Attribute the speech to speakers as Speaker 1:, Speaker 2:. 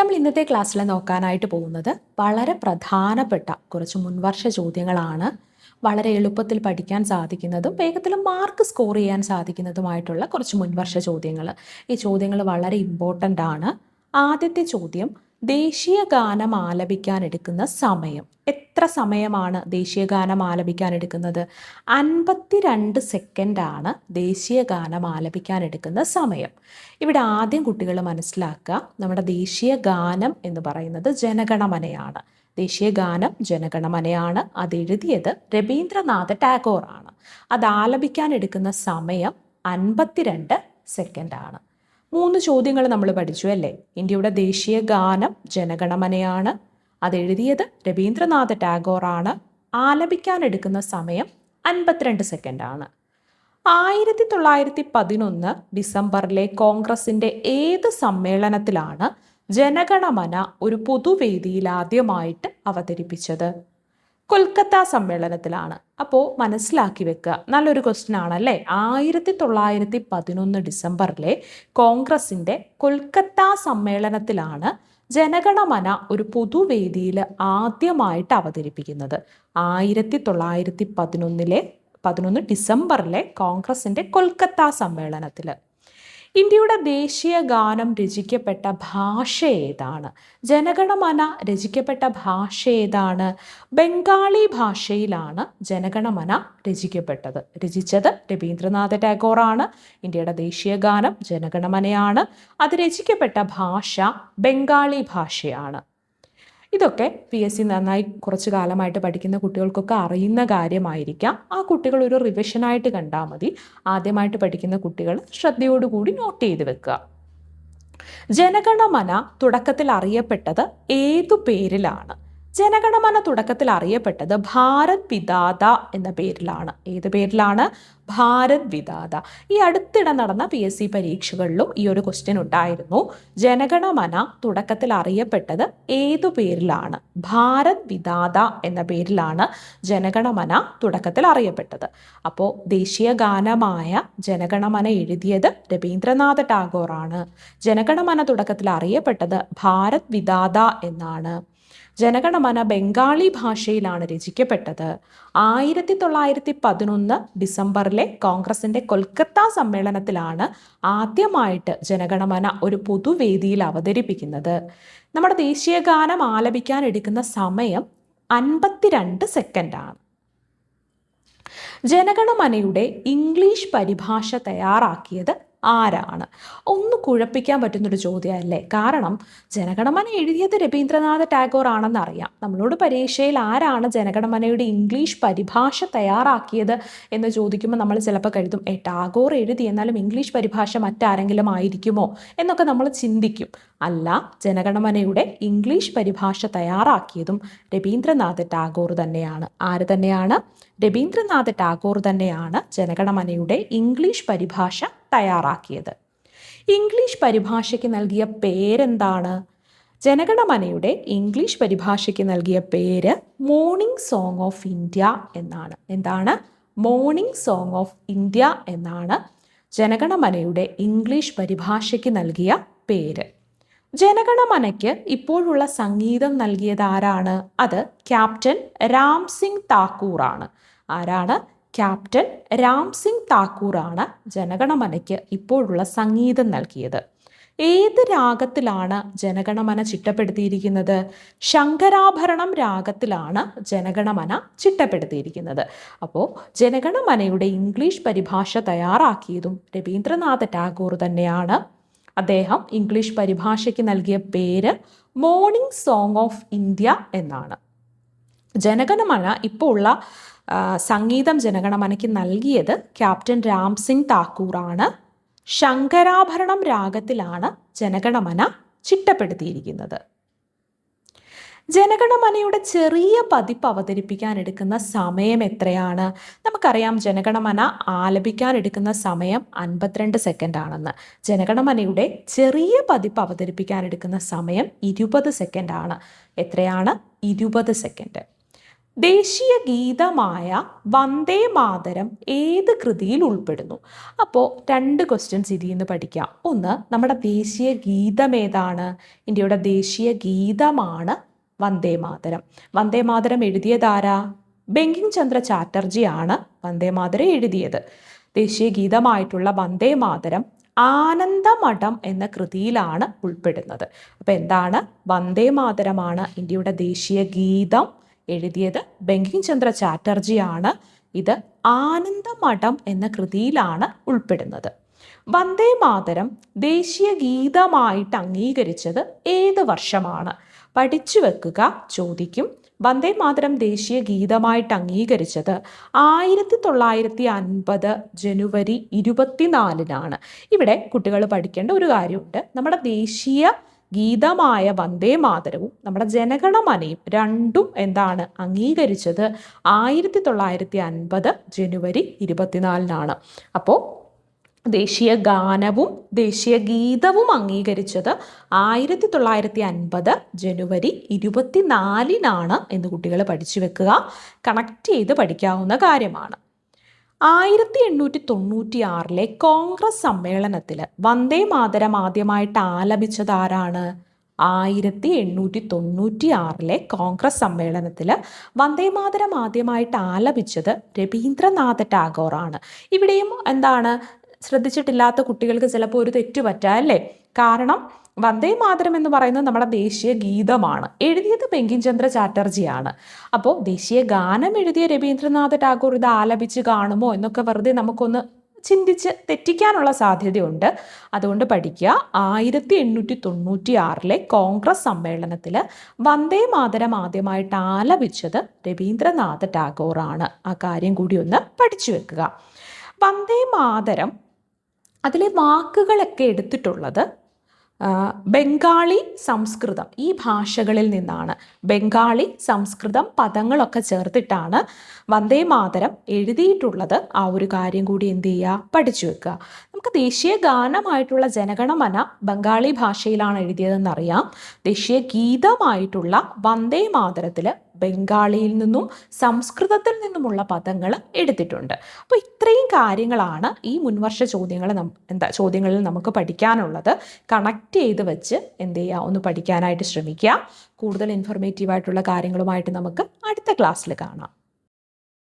Speaker 1: നമ്മൾ ഇന്നത്തെ ക്ലാസ്സിൽ നോക്കാനായിട്ട് പോകുന്നത് വളരെ പ്രധാനപ്പെട്ട കുറച്ച് മുൻവർഷ ചോദ്യങ്ങളാണ്. വളരെ എളുപ്പത്തിൽ പഠിക്കാൻ സാധിക്കുന്നതും വേഗത്തിൽ മാർക്ക് സ്കോർ ചെയ്യാൻ സാധിക്കുന്നതുമായിട്ടുള്ള കുറച്ച് മുൻവർഷ ചോദ്യങ്ങൾ. ഈ ചോദ്യങ്ങൾ വളരെ ഇമ്പോർട്ടന്റ് ആണ്. ആദ്യത്തെ ചോദ്യം ദേശീയ ഗാനം ആലപിക്കാൻ എടുക്കുന്ന സമയം. എത്ര സമയമാണ് ദേശീയ ഗാനം ആലപിക്കാൻ എടുക്കുന്നത് അൻപത്തിരണ്ട് സെക്കൻഡാണ് ദേശീയ ഗാനം ആലപിക്കാൻ എടുക്കുന്ന സമയം. ഇവിടെ ആദ്യം കുട്ടികൾ മനസ്സിലാക്കുക നമ്മുടെ ദേശീയ ഗാനം എന്ന് പറയുന്നത് ജനഗണമനയാണ്. ദേശീയ ഗാനം ജനഗണമനയാണ് അതെഴുതിയത് രവീന്ദ്രനാഥ് ആണ് അത് ആലപിക്കാൻ എടുക്കുന്ന സമയം അൻപത്തിരണ്ട് സെക്കൻഡാണ്. മൂന്ന് ചോദ്യങ്ങൾ നമ്മൾ പഠിച്ചു അല്ലേ? ഇന്ത്യയുടെ ദേശീയ ഗാനം ജനഗണമനയാണ്. അതെഴുതിയത് രവീന്ദ്രനാഥ ടാഗോർ ആണ്. ആലപിക്കാൻ എടുക്കുന്ന സമയം അൻപത്തിരണ്ട് സെക്കൻഡാണ് ആയിരത്തി തൊള്ളായിരത്തി പതിനൊന്ന് ഡിസംബറിലെ കോൺഗ്രസിന്റെ ഏത് സമ്മേളനത്തിലാണ് ജനഗണമന ഒരു പൊതുവേദിയിൽ ആദ്യമായിട്ട് അവതരിപ്പിച്ചത്? കൊൽക്കത്ത സമ്മേളനത്തിലാണ്. അപ്പോൾ മനസ്സിലാക്കി വെക്കുക. നല്ലൊരു ക്വസ്റ്റ്യൻ ആണല്ലേ? ആയിരത്തി തൊള്ളായിരത്തി പതിനൊന്ന് ഡിസംബറിലെ കോൺഗ്രസിന്റെ കൊൽക്കത്ത സമ്മേളനത്തിലാണ് ജനഗണമന ഒരു പൊതുവേദിയിൽ ആദ്യമായിട്ട് അവതരിപ്പിക്കുന്നത്. ആയിരത്തി തൊള്ളായിരത്തി പതിനൊന്നിലെ പതിനൊന്ന് ഡിസംബറിലെ കോൺഗ്രസിന്റെ കൊൽക്കത്ത സമ്മേളനത്തിൽ ഇന്ത്യയുടെ ദേശീയ ഗാനം രചിക്കപ്പെട്ട ഭാഷ ഏതാണ്? ജനഗണമന രചിക്കപ്പെട്ട ഭാഷ ഏതാണ്? ബംഗാളി ഭാഷയിലാണ് ജനഗണമന രചിക്കപ്പെട്ടത്. രചിച്ചത് രവീന്ദ്രനാഥ ടാഗോറാണ്. ഇന്ത്യയുടെ ദേശീയ ഗാനം ജനഗണമനയാണ്. അത് രചിക്കപ്പെട്ട ഭാഷ ബംഗാളി ഭാഷയാണ്. ഇതൊക്കെ പി എസ് സി നന്നായി കുറച്ച് കാലമായിട്ട് പഠിക്കുന്ന കുട്ടികൾക്കൊക്കെ അറിയുന്ന കാര്യമായിരിക്കാം. ആ കുട്ടികൾ ഒരു റിവിഷനായിട്ട് കണ്ടാൽ മതി. ആദ്യമായിട്ട് പഠിക്കുന്ന കുട്ടികൾ ശ്രദ്ധയോടുകൂടി നോട്ട് ചെയ്ത് വെക്കുക. ജനഗണമന തുടക്കത്തിൽ അറിയപ്പെട്ടത് ഏതു പേരിലാണ്? ജനഗണമന തുടക്കത്തിൽ അറിയപ്പെട്ടത് ഭാരത് വിദാത എന്ന പേരിലാണ്. ഏത് പേരിലാണ്? ഭാരത് വിദാത ഈ അടുത്തിടെ നടന്ന പി എസ് സി പരീക്ഷകളിലും ഈ ഒരു ക്വസ്റ്റ്യൻ ഉണ്ടായിരുന്നു. ജനഗണമന തുടക്കത്തിൽ അറിയപ്പെട്ടത് ഏതു പേരിലാണ്? ഭാരത് വിദാത എന്ന പേരിലാണ് ജനഗണമന തുടക്കത്തിൽ അറിയപ്പെട്ടത്. അപ്പോൾ ദേശീയ ഗാനമായ ജനഗണമന എഴുതിയത് രവീന്ദ്രനാഥ ടാഗോറാണ്. ജനഗണമന തുടക്കത്തിൽ അറിയപ്പെട്ടത് ഭാരത് വിദാത എന്നാണ്. ജനഗണമന ബംഗാളി ഭാഷയിലാണ് രചിക്കപ്പെട്ടത്. ആയിരത്തി തൊള്ളായിരത്തി പതിനൊന്ന് ഡിസംബറിലെ കോൺഗ്രസിന്റെ കൊൽക്കത്ത സമ്മേളനത്തിലാണ് ആദ്യമായിട്ട് ജനഗണമന ഒരു പൊതുവേദിയിൽ അവതരിപ്പിക്കുന്നത്. നമ്മുടെ ദേശീയ ഗാനം ആലപിക്കാൻ എടുക്കുന്ന സമയം അൻപത്തിരണ്ട് സെക്കൻഡാണ്. ജനഗണമനയുടെ ഇംഗ്ലീഷ് പരിഭാഷ തയ്യാറാക്കിയത് ആരാണ്? ഒന്ന് കുഴപ്പിക്കാൻ പറ്റുന്നൊരു ചോദ്യമല്ലേ? കാരണം ജനഗണമന എഴുതിയത് രവീന്ദ്രനാഥ ടാഗോർ ആണെന്ന് അറിയാം നമ്മളോട് പരീക്ഷയിൽ ആരാണ് ജനഗണമനയുടെ ഇംഗ്ലീഷ് പരിഭാഷ തയ്യാറാക്കിയത് എന്ന് ചോദിക്കുമ്പോൾ നമ്മൾ ചിലപ്പോൾ കരുതും ഏ ടാഗോർ എഴുതി എന്നാലും ഇംഗ്ലീഷ് പരിഭാഷ മറ്റാരെങ്കിലും ആയിരിക്കുമോ? എന്നൊക്കെ നമ്മൾ ചിന്തിക്കും. അല്ല ജനഗണമനയുടെ ഇംഗ്ലീഷ് പരിഭാഷ തയ്യാറാക്കിയതും രവീന്ദ്രനാഥ ടാഗോർ തന്നെയാണ്. ആര് തന്നെയാണ്? രവീന്ദ്രനാഥ ടാഗോർ തന്നെയാണ് ജനഗണമനയുടെ ഇംഗ്ലീഷ് പരിഭാഷ തയ്യാറാക്കിയത്. ഇംഗ്ലീഷ് പരിഭാഷയ്ക്ക് നൽകിയ പേരെന്താണ്? ജനഗണമനയുടെ ഇംഗ്ലീഷ് പരിഭാഷയ്ക്ക് നൽകിയ പേര് മോർണിംഗ് സോങ് ഓഫ് ഇന്ത്യ എന്നാണ്. എന്താണ്? മോർണിംഗ് സോങ് ഓഫ് ഇന്ത്യ എന്നാണ് ജനഗണമനയുടെ ഇംഗ്ലീഷ് പരിഭാഷയ്ക്ക് നൽകിയ പേര്. ജനഗണമനയ്ക്ക് ഇപ്പോഴുള്ള സംഗീതം നൽകിയത് ആരാണ്? അത് ക്യാപ്റ്റൻ രാം സിംഗ് താക്കൂറാണ്. ആരാണ്? ക്യാപ്റ്റൻ രാം സിംഗ് താക്കൂറാണ് ജനഗണമനയ്ക്ക് ഇപ്പോഴുള്ള സംഗീതം നൽകിയത്. ഏത് രാഗത്തിലാണ് ജനഗണമന ചിട്ടപ്പെടുത്തിയിരിക്കുന്നത്? ശങ്കരാഭരണം രാഗത്തിലാണ് ജനഗണമന ചിട്ടപ്പെടുത്തിയിരിക്കുന്നത്. അപ്പോൾ ജനഗണമനയുടെ ഇംഗ്ലീഷ് പരിഭാഷ തയ്യാറാക്കിയതും രവീന്ദ്രനാഥ ടാഗോർ തന്നെയാണ്. അദ്ദേഹം ഇംഗ്ലീഷ് പരിഭാഷയ്ക്ക് നൽകിയ പേര് മോർണിംഗ് സോങ് ഓഫ് ഇന്ത്യ എന്നാണ്. ജനഗണമന ഇപ്പോൾ ഉള്ള സംഗീതം ജനഗണമനയ്ക്ക് നൽകിയത് ക്യാപ്റ്റൻ രാം സിംഗ് താക്കൂറാണ്. ശങ്കരാഭരണം രാഗത്തിലാണ് ജനഗണമന ചിട്ടപ്പെടുത്തിയിരിക്കുന്നത്. ജനഗണമനയുടെ ചെറിയ പതിപ്പ് അവതരിപ്പിക്കാൻ എടുക്കുന്ന സമയം എത്രയാണ്? നമുക്കറിയാം ജനഗണമന ആലപിക്കാൻ എടുക്കുന്ന സമയം അൻപത്തിരണ്ട് സെക്കൻഡ് ആണെന്ന്. ജനഗണമനയുടെ ചെറിയ പതിപ്പ് അവതരിപ്പിക്കാൻ എടുക്കുന്ന സമയം ഇരുപത് സെക്കൻഡ് ആണ്. എത്രയാണ്? ഇരുപത് സെക്കൻഡ് ദേശീയ ഗീതമായ വന്ദേ മാതരം ഏത് കൃതിയിൽ ഉൾപ്പെടുന്നു? അപ്പോൾ രണ്ട് ക്വസ്റ്റ്യൻസ് ഇതിൽ നിന്ന് പഠിക്കാം. ഒന്ന് നമ്മുടെ ദേശീയ ഗീതം ഏതാണ്? ഇന്ത്യയുടെ ദേശീയ ഗീതമാണ് വന്ദേ മാതരം വന്ദേ മാതരം എഴുതിയതാരാ ബങ്കിം ചന്ദ്ര ചാറ്റർജിയാണ് വന്ദേ മാതരം എഴുതിയത്. ദേശീയ ഗീതമായിട്ടുള്ള വന്ദേ മാതരം ആനന്ദമഠം എന്ന കൃതിയിലാണ് ഉൾപ്പെടുന്നത്. അപ്പോൾ എന്താണ്? വന്ദേ മാതരമാണ് ഇന്ത്യയുടെ ദേശീയ ഗീതം എഴുതിയത്. ബങ്കിം ചന്ദ്ര ചാറ്റർജിയാണ് ഇത് ആനന്ദമഠം എന്ന കൃതിയിലാണ് ഉൾപ്പെടുന്നത്. വന്ദേ മാതരം ദേശീയ ഗീതമായിട്ട് അംഗീകരിച്ചത് ഏത് വർഷമാണ്? പഠിച്ചു വെക്കുക ചോദിക്കും. വന്ദേ മാതരം ദേശീയ ഗീതമായിട്ട് അംഗീകരിച്ചത് ആയിരത്തി തൊള്ളായിരത്തി അൻപത് ജനുവരി ഇരുപത്തിനാലിനാണ്. ഇവിടെ കുട്ടികൾ പഠിക്കേണ്ട ഒരു കാര്യമുണ്ട്. നമ്മുടെ ദേശീയ ഗീതമായ വന്ദേ മാതരവും നമ്മുടെ ജനഗണമനയും രണ്ടും എന്താണ് അംഗീകരിച്ചത്? ആയിരത്തി തൊള്ളായിരത്തി അൻപത് ജനുവരി ഇരുപത്തിനാലിനാണ്. അപ്പോൾ ദേശീയ ഗാനവും ദേശീയ ഗീതവും അംഗീകരിച്ചത് ആയിരത്തി തൊള്ളായിരത്തി അൻപത് ജനുവരി ഇരുപത്തിനാലിനാണ് എന്ന് കുട്ടികൾ പഠിച്ചു വെക്കുക. കണക്ട് ചെയ്ത് പഠിക്കാവുന്ന കാര്യമാണ്. ആയിരത്തി എണ്ണൂറ്റി തൊണ്ണൂറ്റി ആറിലെ കോൺഗ്രസ് സമ്മേളനത്തിൽ വന്ദേ മാതരം ആദ്യമായിട്ട് ആലപിച്ചത് ആരാണ്? ആയിരത്തി എണ്ണൂറ്റി തൊണ്ണൂറ്റി ആറിലെ കോൺഗ്രസ് സമ്മേളനത്തിൽ വന്ദേമാതരം ആദ്യമായിട്ട് ആലപിച്ചത് രവീന്ദ്രനാഥ ടാഗോറാണ്. ഇവിടെയും എന്താണ് ശ്രദ്ധിച്ചിട്ടില്ലാത്ത കുട്ടികൾക്ക് ചിലപ്പോൾ ഒരു തെറ്റ് പറ്റാം അല്ലേ? കാരണം വന്ദേ മാതരം എന്ന് പറയുന്നത് നമ്മുടെ ദേശീയ ഗീതമാണ്. എഴുതിയത് ബെങ്കിംചന്ദ്ര ചാറ്റർജിയാണ്. അപ്പോൾ ദേശീയ ഗാനം എഴുതിയ രവീന്ദ്രനാഥ് ടാഗോർ ഇത് ആലപിച്ച് കാണുമോ എന്നൊക്കെ വെറുതെ നമുക്കൊന്ന് ചിന്തിച്ച് തെറ്റിക്കാനുള്ള സാധ്യതയുണ്ട്. അതുകൊണ്ട് പഠിക്കുക. ആയിരത്തി എണ്ണൂറ്റി തൊണ്ണൂറ്റി ആറിലെ കോൺഗ്രസ് സമ്മേളനത്തിൽ വന്ദേ മാതരം ആദ്യമായിട്ട് ആലപിച്ചത് രവീന്ദ്രനാഥ് ടാഗോറാണ്. ആ കാര്യം കൂടി ഒന്ന് പഠിച്ചു വെക്കുക. വന്ദേ മാതരം അതിലെ വാക്കുകളൊക്കെ എടുത്തിട്ടുള്ളത് ബംഗാളി സംസ്കൃതം. ഈ ഭാഷകളിൽ നിന്നാണ് ബംഗാളി സംസ്കൃതം പദങ്ങളൊക്കെ ചേർത്തിട്ടാണ് വന്ദേ മാതരം എഴുതിയിട്ടുള്ളത്. ആ ഒരു കാര്യം കൂടി എന്ത് ചെയ്യുക? പഠിച്ചു വെക്കുക. നമുക്ക് ദേശീയ ഗാനമായിട്ടുള്ള ജനഗണമന ബംഗാളി ഭാഷയിലാണ് എഴുതിയതെന്നറിയാം. ദേശീയ ഗീതമായിട്ടുള്ള വന്ദേ മാതരത്തിൽ ബംഗാളിയിൽ നിന്നും സംസ്കൃതത്തിൽ നിന്നുമുള്ള പദങ്ങൾ എടുത്തിട്ടുണ്ട്. അപ്പോൾ ഇത്രയും കാര്യങ്ങളാണ് ഈ മുൻവർഷ ചോദ്യങ്ങൾ എന്താ ചോദ്യങ്ങളിൽ നമുക്ക് പഠിക്കാനുള്ളത്. കണക്ട് ചെയ്ത് വെച്ച് എന്ത് ചെയ്യുക ഒന്ന് പഠിക്കാനായിട്ട് ശ്രമിക്കുക കൂടുതൽ ഇൻഫോർമേറ്റീവ് ആയിട്ടുള്ള കാര്യങ്ങളുമായിട്ട് നമുക്ക് അടുത്ത ക്ലാസ്സിൽ കാണാം.